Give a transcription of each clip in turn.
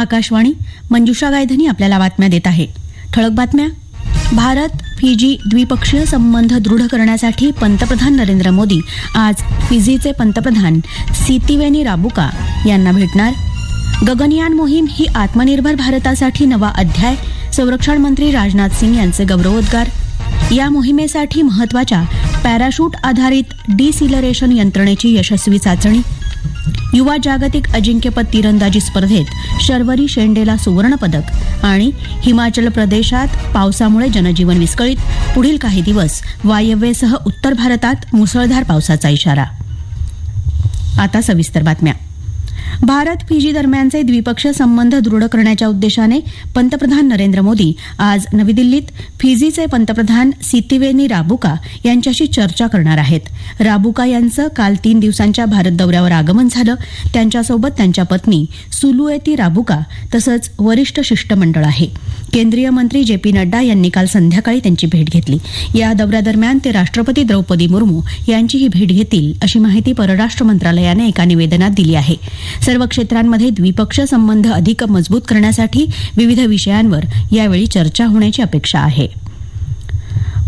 आकाशवाणी मंजुषा गायधनी आपल्याला बातम्या देत आहे. ठळक बातम्या. भारत फिजी द्विपक्षीय संबंध दृढ करण्यासाठी पंतप्रधान नरेंद्र मोदी आज फिजीचे पंतप्रधान सितिवेनी राबुका यांना भेटणार. गगनयान मोहीम ही आत्मनिर्भर भारतासाठी नवा अध्याय संरक्षण मंत्री राजनाथ सिंग यांचे गौरवोद्गार. या मोहिमेसाठी महत्त्वाच्या पॅराशूट आधारित डिसिलरेशन यंत्रणेची यशस्वी चाचणी. युवा जागतिक अजिंक्यपद तिरंदाजी स्पर्धेत शर्वरी शेंडेला सुवर्णपदक आणि हिमाचल प्रदेशात पावसामुळे जनजीवन विस्कळीत. पुढील काही दिवस वायव्येसह उत्तर भारतात मुसळधार पावसाचा इशारा. आता सविस्तर बातम्या. भारत फिजी दरम्यानचे द्विपक्षीय संबंध दृढ करण्याच्या उद्देशाने पंतप्रधान नरेंद्र मोदी आज नवी दिल्लीत फिजीचे पंतप्रधान सितिवेनी राबुका यांच्याशी चर्चा करणार आहेत. राबुका यांचं काल तीन दिवसांच्या भारत दौऱ्यावर आगमन झालं. त्यांच्यासोबत त्यांच्या पत्नी सुलुएती राबुका तसंच वरिष्ठ शिष्टमंडळ आहे. केंद्रीय मंत्री जे पी नड्डा यांनी काल संध्याकाळी त्यांची भेट घेतली. या दौऱ्यादरम्यान ते राष्ट्रपती द्रौपदी मुर्मू यांचीही भेट घेतील अशी माहिती परराष्ट्र मंत्रालयाने एका निवेदनात दिली आहे. सर्व क्षेत्रांमध्ये द्विपक्षीय संबंध अधिक मजबूत करण्यासाठी विविध विषयांवर यावेळी चर्चा होण्याची अपेक्षा आहे.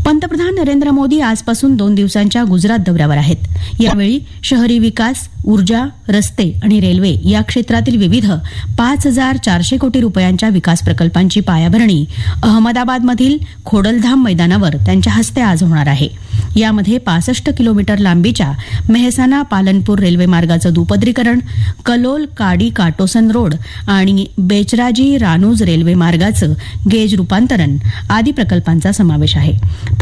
पंतप्रधान नरेंद्र मोदी आजपासून दोन दिवसांच्या गुजरात दौऱ्यावर आहेत. यावेळी शहरी विकास ऊर्जा रस्ते आणि रेल्वे या क्षेत्रातील विविध पाच हजार चारशे कोटी रुपयांच्या विकास प्रकल्पांची पायाभरणी अहमदाबादमधील खोडलधाम मैदानावर त्यांच्या हस्ते आज होणार आहे. यामध्ये पासष्ट किलोमीटर लांबीच्या मेहसाना पालनपूर रेल्वे मार्गाचं दुपदरीकरण कलोल काडी काटोसन रोड आणि बेचराजी रानूज रेल्वे मार्गाचं गेज रूपांतरण आदी प्रकल्पांचा समावेश आहे.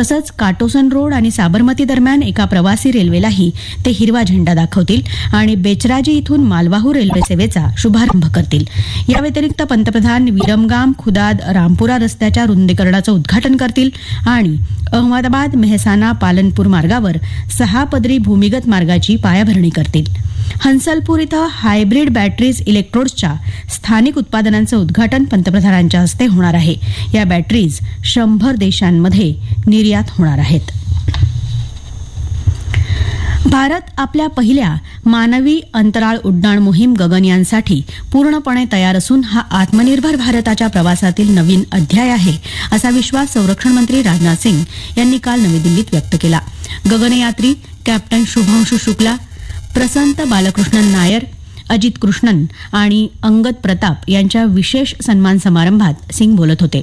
तसंच काटोसन रोड आणि साबरमती दरम्यान एका प्रवासी रेल्वेलाही ते हिरवा झेंडा दाखवतील आणि बेचराजी इथून मालवाहू रेल्वे सेवेचा शुभारंभ करतील. या व्यतिरिक्त पंतप्रधान विरमगाम खुदाद रामपुरा रस्त्याच्या रुंदीकरणाचं उद्घाटन करतील आणि अहमदाबाद मेहसाना पालनपूर मार्गावर सहा पदरी भूमिगत मार्गाची पायाभरणी करतील. हंसलपूर इथं हायब्रिड बॅटरीज इलेक्ट्रोड्सच्या स्थानिक उत्पादनांचं उद्घाटन पंतप्रधानांच्या हस्ते होणार आहे. या बॅटरीज शंभर देशांमध्ये निर्यात होणार आहेत. भारत आपल्या पहिल्या मानवी अंतराळ उड्डाण मोहीम गगनयानसाठी पूर्णपणे तयार असून हा आत्मनिर्भर भारताच्या प्रवासातील नवीन अध्याय आहे असा विश्वास संरक्षण मंत्री राजनाथ सिंग यांनी काल नवी दिल्लीत व्यक्त केला. गगनयात्री कॅप्टन शुभांशु शुक्ला प्रसंत बालकृष्णन नायर अजित कृष्णन आणि अंगद प्रताप यांच्या विशेष सन्मान समारंभात सिंग बोलत होते.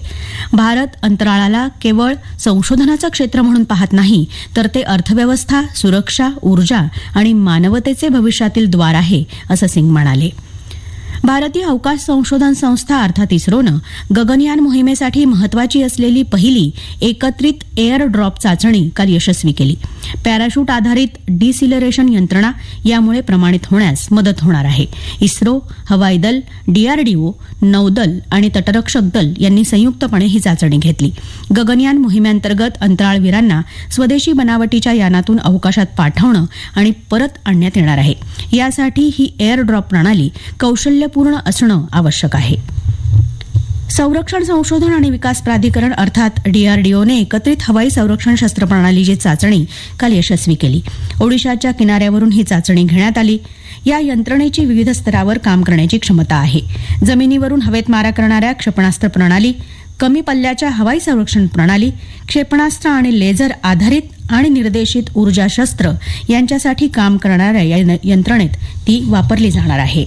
भारत अंतराळाला केवळ संशोधनाचं क्षेत्र म्हणून पाहत नाही तर ते अर्थव्यवस्था सुरक्षा ऊर्जा आणि मानवतेचे भविष्यातील द्वार आहे असं सिंग म्हणाले. भारतीय अवकाश संशोधन संस्था अर्थात इस्रोनं गगनयान मोहिमेसाठी महत्वाची असलेली पहिली एकत्रित एअर ड्रॉप चाचणी काल यशस्वी केली. पॅराशूट आधारित डिसिलरेशन यंत्रणा यामुळे प्रमाणित होण्यास मदत होणार आहे. इस्रो हवाई दल डीआरडीओ नौदल आणि तटरक्षक दल यांनी संयुक्तपणे ही चाचणी घेतली. गगनयान मोहिमेअंतर्गत अंतराळवीरांना स्वदेशी बनावटीच्या यानातून अवकाशात पाठवणं आणि परत आणण्यात येणार आहे. यासाठी ही एअर ड्रॉप प्रणाली कौशल्य कौशल्यपूर्ण असणं आवश्यक आहे. संरक्षण संशोधन आणि विकास प्राधिकरण अर्थात डीआरडीओने एकत्रित हवाई संरक्षण शस्त्र प्रणालीची चाचणी काल यशस्वी केली. ओडिशाच्या किनाऱ्यावरून ही चाचणी घेण्यात आली. या यंत्रणेची विविध स्तरावर काम करण्याची क्षमता आहे. जमिनीवरून हवेत मारा करणाऱ्या क्षेपणास्त्र प्रणाली कमी पल्ल्याच्या हवाई संरक्षण प्रणाली क्षेपणास्त्र आणि लेझर आधारित आणि निर्देशित ऊर्जा शस्त्र यांच्यासाठी काम करणाऱ्या या यंत्रणेत ती वापरली जाणार आहे.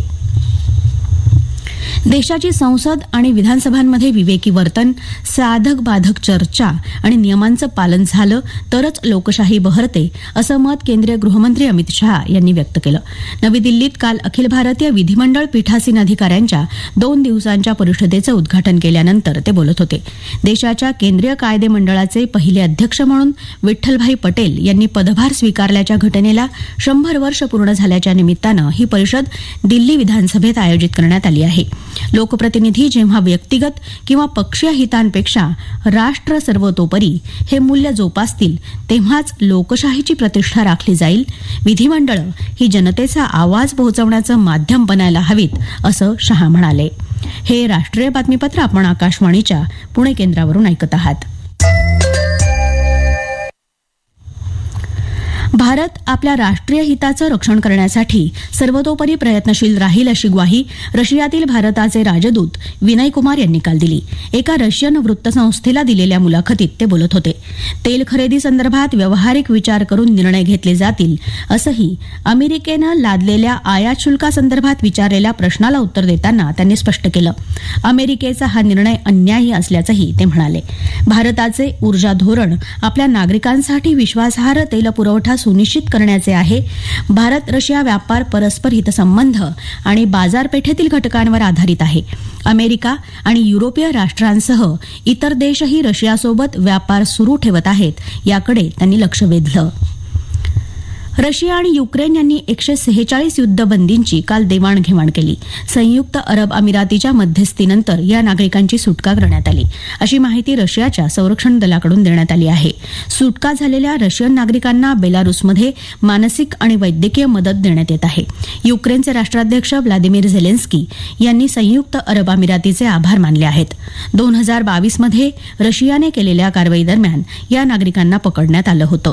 देशाची संसद आणि विधानसभांमध्ये विवेकी वर्तन साधक बाधक चर्चा आणि नियमांचं पालन झालं तरच लोकशाही बहरते असं मत केंद्रीय गृहमंत्री अमित शहा यांनी व्यक्त केलं. नवी दिल्लीत काल अखिल भारतीय विधिमंडळ पीठासीन अधिकाऱ्यांच्या दोन दिवसांच्या परिषदेचं उद्घाटन केल्यानंतर ते बोलत होते. देशाच्या केंद्रीय कायदे मंडळाचे पहिले अध्यक्ष म्हणून विठ्ठलभाई पटेल यांनी पदभार स्वीकारल्याच्या घटनेला शंभर वर्ष पूर्ण झाल्याच्या निमित्तानं ही परिषद दिल्ली विधानसभेत आयोजित करण्यात आली आहे. लोकप्रतिनिधी जेव्हा व्यक्तिगत किंवा पक्षीय हितांपेक्षा राष्ट्र सर्वतोपरी हे मूल्य जोपासतील तेव्हाच लोकशाहीची प्रतिष्ठा राखली जाईल. विधिमंडळ ही जनतेचा आवाज पोहोचवण्याचं माध्यम बनायला हवीत असं शहा म्हणाले. हे राष्ट्रीय बातमीपत्र आपण आकाशवाणीच्या पुणे केंद्रावरून ऐकत आहात. भारत आपल्या राष्ट्रीय हिताचं रक्षण करण्यासाठी सर्वतोपरी प्रयत्नशील राहील अशी ग्वाही रशियातील भारताचे राजदूत विनय कुमार यांनी काल दिली. एका रशियन वृत्तसंस्थेला दिलेल्या मुलाखतीत ते बोलत होते. तेल खरेदी संदर्भात व्यावहारिक विचार करून निर्णय घेतले जातील असंही अमेरिकेनं लादलेल्या आयात शुल्कासंदर्भात विचारलेल्या प्रश्नाला उत्तर देताना त्यांनी स्पष्ट केलं. अमेरिकेचा हा निर्णय अन्यायी असल्याचंही ते म्हणाले. भारताचे ऊर्जा धोरण आपल्या नागरिकांसाठी विश्वासार्ह तेल पुरवठा सुनिश्चित करण्याचे आहे. भारत रशिया व्यापार परस्पर हितसंबंध आणि बाजारपेठेतील घटकांवर आधारित आहे. अमेरिका आणि युरोपीय राष्ट्रांसह इतर देशही रशियासोबत व्यापार सुरू ठेवत आहेत याकडे त्यांनी लक्ष वेधलं. रशिया आणि युक्रेन यांनी एकशे सेहेचाळीस युद्धबंदींची काल देवाणघेवाण केली. संयुक्त अरब अमिरातीच्या मध्यस्थीनंतर या नागरिकांची सुटका करण्यात आली. अशी माहिती रशियाच्या संरक्षण दलाकडून देण्यात आली आहे. सुटका झालेल्या रशियन नागरिकांना बेलारुसमध्ये मानसिक आणि वैद्यकीय मदत देण्यात येत आहे. युक्रेनचे राष्ट्राध्यक्ष व्लादिमीर झेलेन्स्की यांनी संयुक्त अरब अमिरातीचे आभार मानले आहेत. दोन हजार बावीसमध्ये रशियाने केलेल्या कारवाईदरम्यान या नागरिकांना पकडण्यात आलं होतं.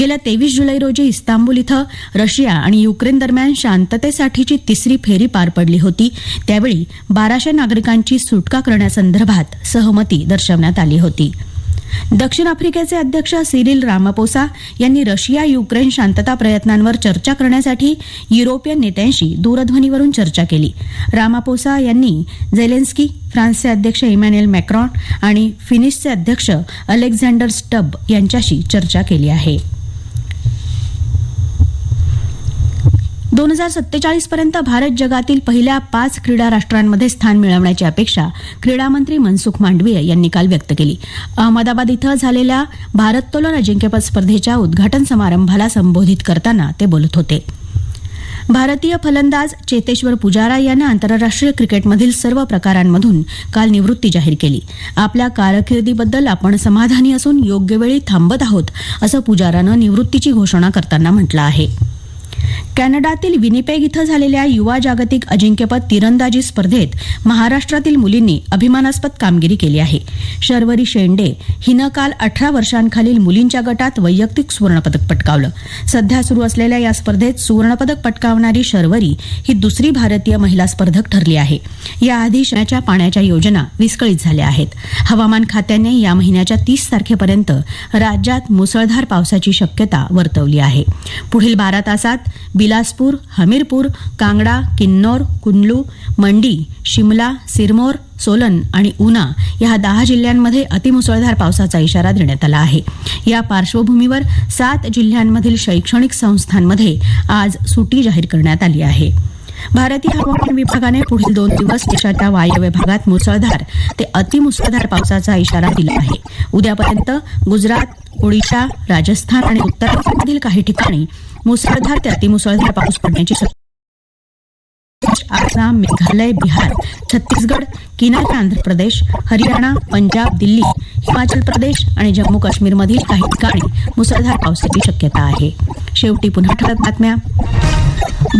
गेल्या तेवीस जुलै रोजी इस्तांबुल इथं रशिया आणि युक्रेन दरम्यान शांततेसाठीची तिसरी फेरी पार पडली होती. त्यावेळी बाराशे नागरिकांची सुटका करण्यासंदर्भात सहमती दर्शवण्यात आली होती. दक्षिण आफ्रिकेचे अध्यक्ष सिरिल रामापोसा यांनी रशिया युक्रेन शांतता प्रयत्नांवर चर्चा करण्यासाठी युरोपियन नेत्यांशी दूरध्वनीवरून चर्चा केली. रामापोसा यांनी झेलेन्स्की फ्रान्सचे अध्यक्ष इमॅन्युएल मॅक्रॉन आणि फिनिशचे अध्यक्ष अलेक्झांडर स्टब यांच्याशी चर्चा केली आहे. दोन हजार सत्तेचाळीस पर्यंत भारत जगातील पहिल्या पाच क्रीडा राष्ट्रांमध्ये स्थान मिळवण्याची अपेक्षा क्रीडा मंत्री मनसुख मांडवीय यांनी काल व्यक्त केली. अहमदाबाद इथं झालेल्या भारत्तोलन अजिंक्यपद स्पर्धेच्या उद्घाटन समारंभाला संबोधित करताना ते बोलत होते. भारतीय फलंदाज चेतेश्वर पुजारा यानं आंतरराष्ट्रीय क्रिकेटमधील सर्व प्रकारांमधून काल निवृत्ती जाहीर केली. आपल्या कारकिर्दीबद्दल आपण समाधानी असून योग्य वेळी थांबत आहोत असं पुजारानं निवृत्तीची घोषणा करताना म्हटलं आहे. कॅनडातील विनिपेग इथं झालेल्या युवा जागतिक अजिंक्यपद तिरंदाजी स्पर्धेत महाराष्ट्रातील मुलींनी अभिमानास्पद कामगिरी केली आहे. शर्वरी शेंडे हिनं काल अठरा वर्षांखालील मुलींच्या गटात वैयक्तिक सुवर्णपदक पटकावलं. सध्या सुरू असलेल्या या स्पर्धेत सुवर्णपदक पटकावणारी शर्वरी ही दुसरी भारतीय महिला स्पर्धक ठरली आहे. याआधी शहराच्या पाण्याच्या योजना विस्कळीत झाल्या आहेत. हवामान खात्याने या महिन्याच्या तीस तारखेपर्यंत राज्यात मुसळधार पावसाची शक्यता वर्तवली आहे. पुढील बारा तासात बिलासपूर हमीरपूर कांगडा किन्नौर कुंडलू मंडी शिमला सिरमोर सोलन आणि उना या दहा जिल्ह्यांमध्ये अतिमुसळधार पावसाचा इशारा देण्यात आला आहे. या पार्श्वभूमीवर सात जिल्ह्यांमधील शैक्षणिक संस्थांमध्ये आज सुटी जाहीर करण्यात आली आहे. भारतीय हवामान विभागाने पुढील दोन दिवस देशाच्या वायव्य भागात मुसळधार ते अतिमुसळधार पावसाचा इशारा दिला आहे. उद्यापर्यंत गुजरात ओडिशा राजस्थान आणि उत्तराखंडमधील काही ठिकाणी मुसळधार ते अतिमुसळधार पाऊस पडण्याची शक्यता आसाम मेघालय बिहार छत्तीसगड किनारी आंध्र प्रदेश हरियाणा पंजाब दिल्ली हिमाचल प्रदेश आणि जम्मू काश्मीरमधील काही ठिकाणी मुसळधार पावसाची शक्यता आहे. शेवटी पुन्हा ठळक बातम्या.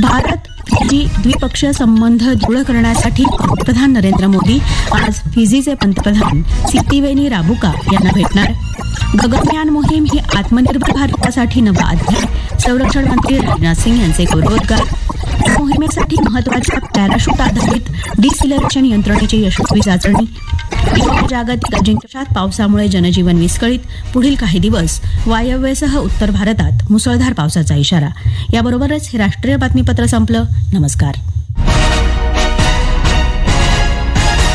भारत फिजी द्विपक्षीय संबंध दृढ करण्यासाठी पंतप्रधान नरेंद्र मोदी आज फिजीचे पंतप्रधान सितीवेनी राबुका यांना भेटणार. गगनयान मोहीम ही आत्मनिर्भर भारतासाठी नवा अध्याय. संरक्षण मंत्री राजनाथ सिंग यांचे गौरवोद्गार मोहिमेसाठी महत्त्वाच्या पॅराशूट आधारित डिसिलरेशन यंत्रणेची यशस्वी चाचणी. जागतिक अजिंक्यशात पावसामुळे जनजीवन विस्कळीत. पुढील काही दिवस वायव्यसह उत्तर भारतात मुसळधार पावसाचा इशारा. याबरोबरच हे राष्ट्रीय बातमीपत्र संपलं. नमस्कार.